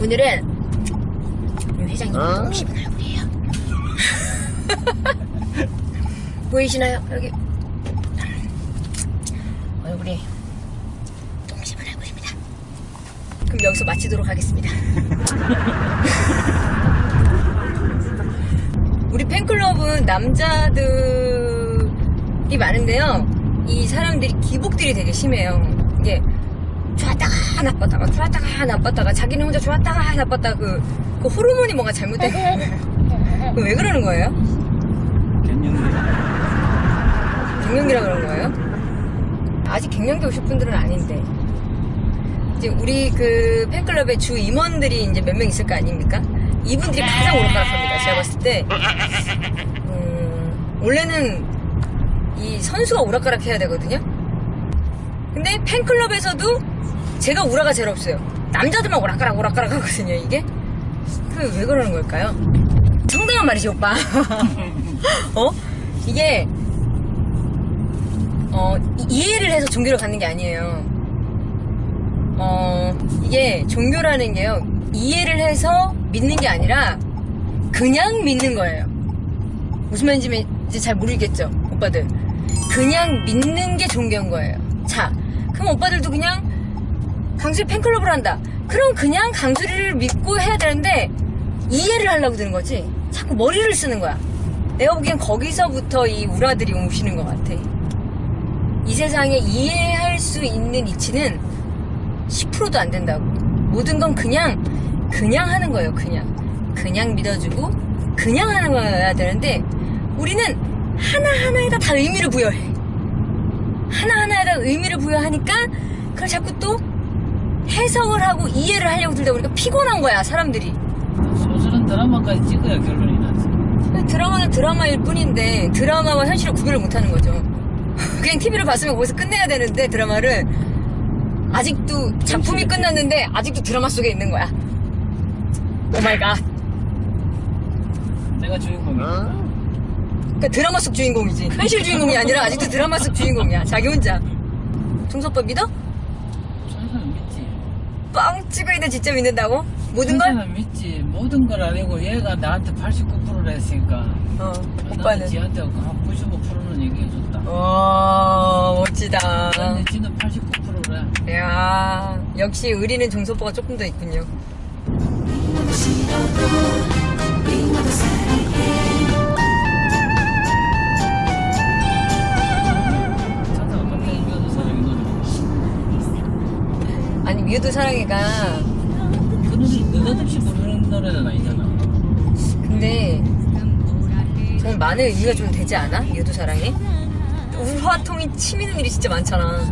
오늘은 우리 회장님 똥 씹은 얼굴이에요. 보이시나요? 여기 얼굴이 똥 씹은 얼굴입니다. 그럼 여기서 마치도록 하겠습니다. 우리 팬클럽은 남자들이 많은데요. 이 사람들이 기복들이 되게 심해요. 이게 좋았다가 나빴다가 좋았다가 나빴다가 자기는 혼자 좋았다가 나빴다가 그, 그 호르몬이 뭔가 잘못된 그왜 그러는 거예요? 갱년기라 그런 거예요? 아직 갱년기 오실 분들은 아닌데 이제 우리 그 팬클럽의 주 임원들이 이제 몇 명 있을 거 아닙니까? 이분들이 가장 오락가락합니다. 제가 봤을 때 음, 원래는 이 선수가 오락가락 해야 되거든요. 근데 팬클럽에서도 제가 우라가 제일 없어요. 남자들만 오락가락 오락가락 하거든요. 이게 그 왜 그러는 걸까요? 성당한 말이지 오빠. 어? 이게 어, 이- 이해를 해서 종교를 갖는 게 아니에요. 어, 이게 종교라는 게요, 이해를 해서 믿는 게 아니라, 그냥 믿는 거예요. 무슨 말인지 잘 모르겠죠, 오빠들. 그냥 믿는 게 종교인 거예요. 자, 그럼 오빠들도 그냥 강수리 팬클럽을 한다. 그럼 그냥 강수리를 믿고 해야 되는데, 이해를 하려고 드는 거지. 자꾸 머리를 쓰는 거야. 내가 보기엔 거기서부터 이 우라들이 오시는 것 같아. 이 세상에 이해할 수 있는 이치는 10%도 안 된다고. 모든 건 그냥, 그냥 하는 거예요, 그냥. 그냥 믿어주고, 그냥 하는 거여야 되는데, 우리는 하나하나에다 다 의미를 부여해. 하나하나에다 의미를 부여하니까, 그걸 자꾸 또 해석을 하고 이해를 하려고 들다 보니까 피곤한 거야, 사람들이. 소설은 드라마까지 찍어야 결론이 나지. 드라마는 드라마일 뿐인데, 드라마와 현실을 구별을 못 하는 거죠. 그냥 TV를 봤으면 거기서 끝내야 되는데, 드라마를. 아직도 작품이 끝났는데 아직도 드라마 속에 있는 거야. 오마이갓. 내가 주인공이야. 그러니까 드라마 속 주인공이지. 현실 주인공이 아니라 아직도 드라마 속 주인공이야. 자기 혼자. 종소법 믿어? 천사는 믿지. 뻥 치고 있는 진짜 믿는다고? 모든 걸? 천사는 믿지. 모든 걸 아니고 얘가 나한테 89%를 했으니까. 어, 오빠는. 지한테 한 95%는 얘기해줬다. 와, 멋지다. 근데 지는 89%래. 야 역시 의리는 종소법가 조금 더 있군요. 그 노래 느닷없이 부르는 노래는 아니잖아. 근데, 정말 많은 의미가 좀 되지 않아? 미우도 사랑해? 우화통이 치미는 일이 진짜 많잖아.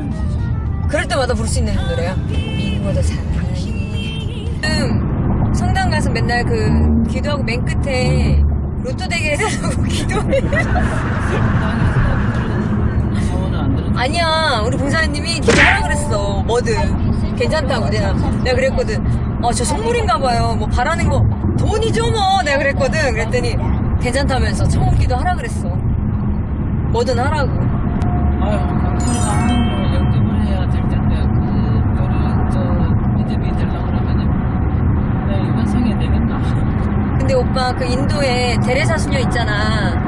그럴 때마다 부를 수 있는 노래야. 미워도 사랑해. 지금 성당 가서 맨날 그 기도하고 맨 끝에 로또 되게 해달라고 기도해. 아니야, 우리 봉사님이 기도하라 그랬어. 뭐든. 괜찮다고 내가. 내가 그랬거든. 어, 저 선물인가 봐요. 뭐 바라는 거 돈이죠 뭐. 내가 그랬거든. 그랬더니 괜찮다면서 청혼기도 하라 그랬어. 뭐든 하라고. 아유, 하는 걸 영접을 해야 될 텐데, 그거를 저 믿음이 되려고 그러면은, 내가 이번 생에 되겠나? 근데 오빠 그 인도에 데레사 수녀 있잖아.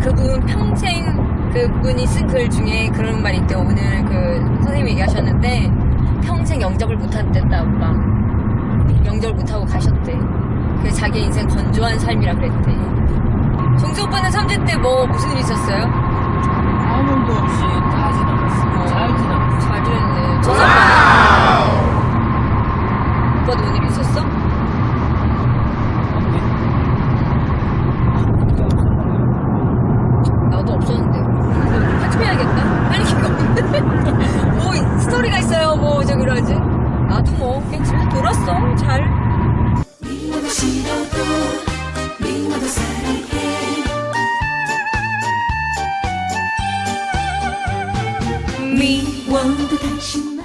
그분 평생 그분이 쓴 글 중에 그런 말이 있대. 오늘 그 선생님이 얘기하셨는데 평생 영접을 못한댔다 오빠. 영접을 못하고 가셨대. 그 자기 인생 건조한 삶이라 그랬대. 정수 오빠는 3대 때뭐 무슨 일 있었어요? 나도 뭐 괜찮게 놀았어. 잘. 미워도 싫어도 미워도 사랑해. 미워도 당신